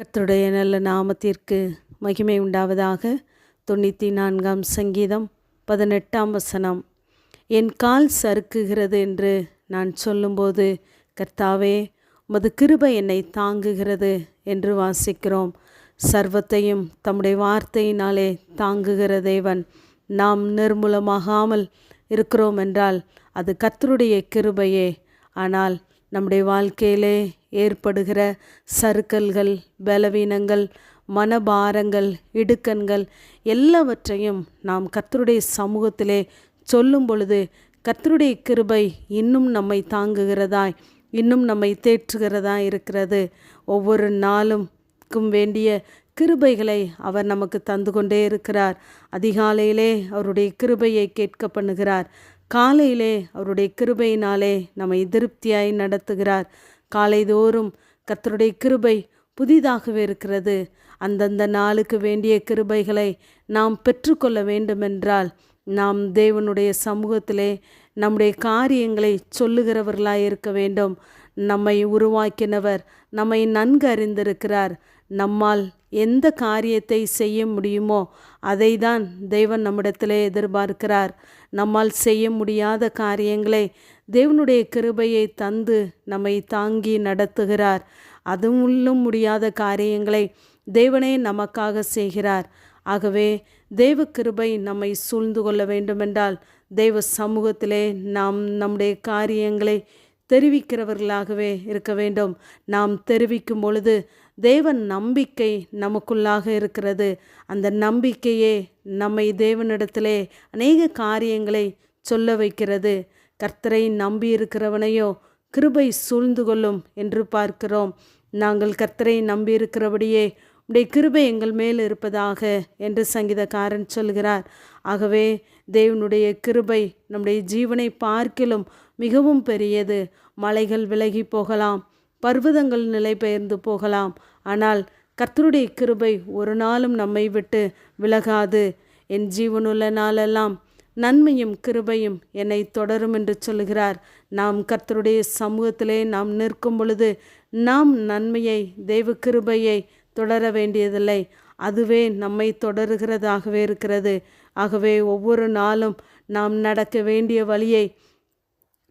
கர்த்தருடைய நல்ல நாமத்திற்கு மகிமை உண்டாவதாக. தொண்ணூற்றி நான்காம் சங்கீதம் பதினெட்டாம் வசனம். என் கால் சறுக்குகிறது என்று நான் சொல்லும்போது கர்த்தாவே உமது கிருபை என்னை தாங்குகிறது என்று வாசிக்கிறோம். சர்வத்தையும் தம்முடைய வார்த்தையினாலே தாங்குகிற தேவன். நாம் நிர்மூலமாகாமல் இருக்கிறோம் என்றால் அது கர்த்தருடைய கிருபையே. ஆனால் நம்முடைய வாழ்க்கையிலே ஏற்படுகிற சறுக்கல்கள் பலவீனங்கள் மனபாரங்கள் இடுக்கண்கள் எல்லாவற்றையும் நாம் கர்த்தருடைய சமூகத்திலே சொல்லும் பொழுது கர்த்தருடைய கிருபை இன்னும் நம்மை தாங்குகிறதாய் இன்னும் நம்மை தேற்றுகிறதா இருக்கிறது. ஒவ்வொரு நாளும்க்கும் வேண்டிய கிருபைகளை அவர் நமக்கு தந்து கொண்டே இருக்கிறார். அதிகாலையிலே அவருடைய கிருபையை கேட்க பண்ணுகிறார். காலையிலே அவருடைய கிருபையினாலே நம்மை திருப்தியாய் நடத்துகிறார். காலைதோறும் கத்தருடைய கிருபை புதிதாகவே இருக்கிறது. அந்தந்த நாளுக்கு வேண்டிய கிருபைகளை நாம் பெற்றுக்கொள்ள வேண்டுமென்றால் நாம் தேவனுடைய சமூகத்திலே நம்முடைய காரியங்களை சொல்லுகிறவர்களாய் இருக்க வேண்டும். நம்மை உருவாக்கினவர் நம்மை நன்கு அறிந்திருக்கிறார். நம்மால் எந்த காரியத்தை செய்ய முடியுமோ அதை தான் தேவன் நம்மிடத்திலே எதிர்பார்க்கிறார். நம்மால் செய்ய முடியாத காரியங்களை தேவனுடைய கிருபையை தந்து நம்மை தாங்கி நடத்துகிறார். அதுவும் முடியாத காரியங்களை தேவனே நமக்காக செய்கிறார். ஆகவே தேவ கிருபை நம்மை சூழ்ந்து கொள்ள வேண்டுமென்றால் தெய்வ சமூகத்திலே நாம் நம்முடைய காரியங்களை தெரிவிக்கிறவர்களாகவே இருக்க வேண்டும். நாம் தெரிவிக்கும் பொழுது தேவன் நம்பிக்கை நமக்குள்ளாக இருக்கிறது. அந்த நம்பிக்கையே நம்மை தேவனிடத்திலே அநேக காரியங்களை சொல்ல வைக்கிறது. கர்த்தரை நம்பி இருக்கிறவனையோ கிருபை சூழ்ந்து கொள்ளும் என்று பார்க்கிறோம். நாங்கள் கர்த்தரை நம்பியிருக்கிறபடியே உடைய கிருபை எங்கள் மேல் இருப்பதாக என்று சங்கீதக்காரன் சொல்கிறார். ஆகவே தேவனுடைய கிருபை நம்முடைய ஜீவனை பார்க்கிலும் மிகவும் பெரியது. மலைகள் விலகி போகலாம் பர்வதங்கள் நிலை பெயர்ந்து போகலாம். ஆனால் கர்த்தருடைய கிருபை ஒரு நாளும் நம்மை விட்டு விலகாது. என் ஜீவனுள்ள நாளெல்லாம் நன்மையும் கிருபையும் என்னை தொடரும் என்று சொல்கிறார் நாம் கர்த்தருடைய சமூகத்திலே நாம் நிற்கும் பொழுது நாம் நன்மையை தெய்வ கிருபையை தொடர வேண்டியதில்லை. அதுவே நம்மை தொடருகிறதாகவே இருக்கிறது. ஆகவே ஒவ்வொரு நாளும் நாம் நடக்க வேண்டிய வழியை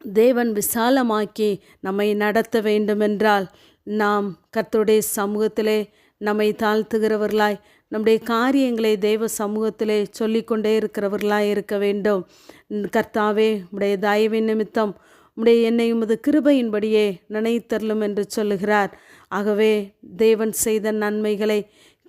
தேவன் விசாலமாக்கி நம்மை நடத்த வேண்டுமென்றால் நாம் கர்த்தருடைய சமூகத்திலே நம்மை தாழ்த்துகிறவர்களாய் நம்முடைய காரியங்களை தெய்வ சமூகத்திலே சொல்லிக்கொண்டே இருக்கிறவர்களாய் இருக்க வேண்டும். கர்த்தாவே உடைய தயவின் நிமித்தம் உடைய என்னை உமது கிருபையின்படியே நினைத்தரலும் என்று சொல்லுகிறார். ஆகவே தேவன் செய்த நன்மைகளை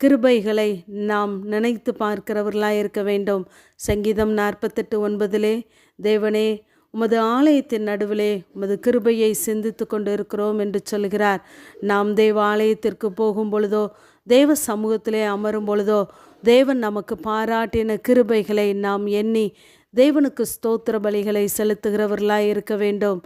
கிருபைகளை நாம் நினைத்து பார்க்கிறவர்களாய் இருக்க வேண்டும். சங்கீதம் நாற்பத்தெட்டு ஒன்பதிலே தேவனே உமது ஆலயத்தின் நடுவிலே உமது கிருபையை சிந்தித்து கொண்டு இருக்கிறோம் என்று சொல்கிறார். நாம் தேவ ஆலயத்திற்கு போகும் பொழுதோ தேவ சமூகத்திலே அமரும் பொழுதோ தேவன் நமக்கு பாராட்டின கிருபைகளை நாம் எண்ணி தேவனுக்கு ஸ்தோத்திர பலிகளை செலுத்துகிறவர்களாய் இருக்க வேண்டும்.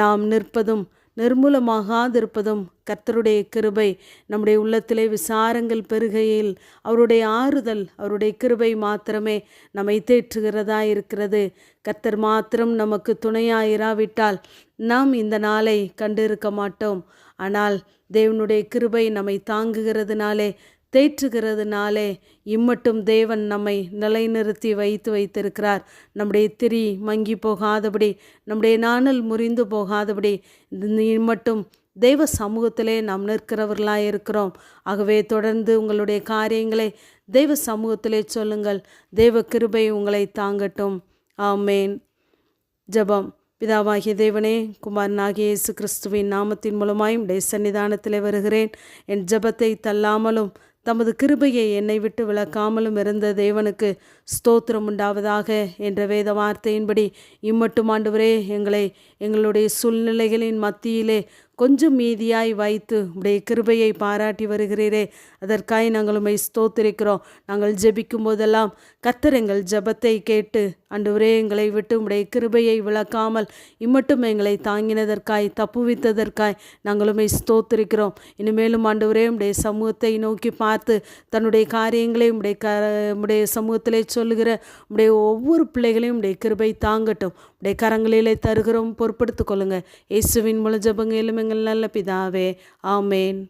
நாம் நிற்பதும் நிர்மூலமாகாதிருப்பதும் கர்த்தருடைய கிருபை நம்முடைய உள்ளத்திலே விசாரங்கள் பெருகையில் அவருடைய ஆறுதல் அவருடைய கிருபை மாத்திரமே நம்மை தேற்றுகிறதா இருக்கிறது. கர்த்தர் மாத்திரம் நமக்கு துணையாயிராவிட்டால் நாம் இந்த நாளை கண்டிருக்க மாட்டோம். ஆனால் தேவனுடைய கிருபை நம்மை தாங்குகிறதுனாலே தேற்றுகிறதுனாலே இம்மட்டும் தேவன் நம்மை நிலைநிறுத்தி வைத்து வைத்திருக்கிறார். நம்முடைய திரி மங்கி போகாதபடி நம்முடைய நாணல் முறிந்து போகாதபடி இம்மட்டும் தெய்வ சமூகத்திலே நாம் நிற்கிறவர்களாக இருக்கிறோம். ஆகவே தொடர்ந்து உங்களுடைய காரியங்களை தெய்வ சமூகத்திலே சொல்லுங்கள். தெய்வ கிருபை உங்களை தாங்கட்டும். ஆமேன். ஜபம். பிதாவாகிய தேவனே குமாரனாகிய இயேசு கிறிஸ்துவின் நாமத்தின் மூலமாயும் உடைய சன்னிதானத்தில் வருகிறேன். என் ஜபத்தை தள்ளாமலும் தமது கிருபையை என்னை விட்டு விளக்காமலும் இருந்த தேவனுக்கு ஸ்தோத்திரம் உண்டாவதாக என்ற வேத வார்த்தையின்படி இம்மட்டும் ஆண்டவரே எங்களை எங்களுடைய சூழ்நிலைகளின் மத்தியிலே கொஞ்சம் மீதியாய் வைத்து உடைய கிருபையை பாராட்டி வருகிறீரே. அதற்காய் நாங்கள் உண்மை ஸ்தோத்திரிக்கிறோம். நாங்கள் ஜெபிக்கும் போதெல்லாம் கத்தர் எங்கள் ஜபத்தை கேட்டு அன்றுவரே எங்களை விட்டு உடைய கிருபையை விளக்காமல் இம்மட்டும் எங்களை தாங்கினதற்காய் தப்புவித்ததற்காய் நாங்கள் உண்மை ஸ்தோத்திருக்கிறோம். இனிமேலும் ஆண்டவரே உடைய சமூகத்தை நோக்கி பார்த்து தன்னுடைய காரியங்களை உடைய க உடைய சமூகத்திலே சொல்லுகிற உடைய ஒவ்வொரு பிள்ளைகளையும் உடைய கிருபை தாங்கட்டும். உடைய கரங்களிலே தருகிறோம். பொறுப்படுத்திக் கொள்ளுங்கள் இயேசுவின் மூல ஜபங்க எங்கள் நல்ல பிதாவே ஆமேன்.